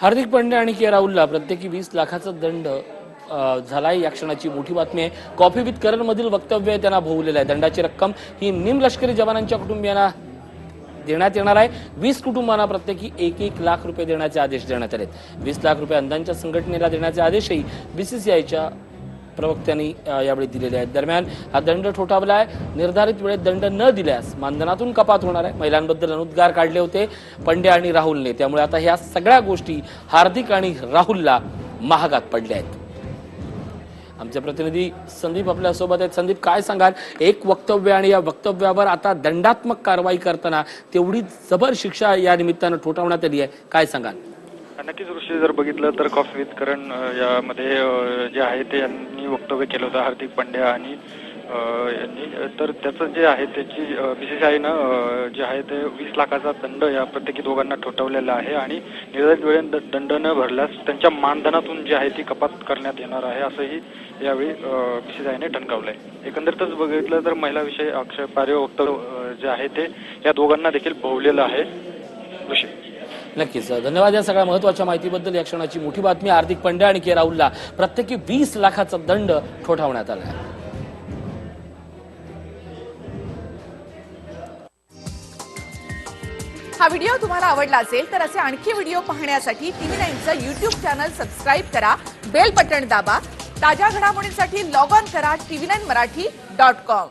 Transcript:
हार्दिक पांड्या आणि के राहुलला प्रत्येकी वीस लाखाचा दंड झालाय या क्षणाची मोठी बातमी आहे. कॉफी विथ करण मधील वक्तव्य त्यांना भोवलेलं आहे. दंडाची रक्कम ही निमलष्करी जवानांच्या कुटुंबियांना देण्यात येणार आहे. वीस कुटुंबांना प्रत्येकी एक एक लाख रुपये देण्याचे आदेश देण्यात आले वीस लाख रुपये अंधांच्या संघटनेला देण्याचे आदेशही बीसीसीआयच्या प्रवक्त्यांनी यावेळी दिलेले आहेत. दरम्यान हा दंड ठोठावला आहे. निर्धारित वेळेत दंड न दिल्यास मानधनातून कपात होणार आहे. महिलांबद्दल अनुद्गार काढले होते पंड्या आणि राहुलने. त्यामुळे आता ह्या सगळ्या गोष्टी हार्दिक आणि राहुलला महागात पडल्या आहेत. आमचे प्रतिनिधी संदीप आपल्यासोबत आहेत. संदीप काय सांगाल? एक वक्तव्य आणि या वक्तव्यावर आता दंडात्मक कारवाई करताना तेवढी जबर शिक्षा या निमित्तानं ठोठावण्यात आली आहे. काय सांगाल? नक्कीच दृष्टी जर बघितलं तर कॉफी विथ करण यामध्ये जे आहे ते यांनी वक्तव्य केलं होतं हार्दिक पांड्या आणि यांनी. तर त्याचं जे आहे त्याची बीसीसीआयनं जे आहे ते वीस लाखाचा दंड या प्रत्येकी दोघांना ठोठावलेला आहे आणि निर्धारित वेळेत दंड न भरल्यास त्यांच्या मानधनातून जी आहे ती कपात करण्यात येणार आहे असंही यावेळी बीसीसीआयने ठणकावलंय. एकंदरीतच बघितलं तर महिलाविषयी आक्षेपार्ह वक्तव्य जे आहे ते या दोघांना देखील भोवलेलं आहे. ऋषी. नक्कीच. धन्यवाद या सगळ्या महत्त्वाच्या माहितीबद्दल. या क्षणाची मोठी बातमी हार्दिक पंड्या आणि के राहुलला. प्रत्येकी वीस लाखाचा दंड ठोठावण्यात आला आहे. हा व्हिडिओ तुम्हाला आवडला असेल तर असे आणखी व्हिडिओ पाहण्यासाठी टीव्ही नाईनचं युट्यूब चॅनल सबस्क्राईब करा. बेल बटन दाबा. ताज्या घडामोडींसाठी लॉग ऑन करा TV nine Marathi dot com.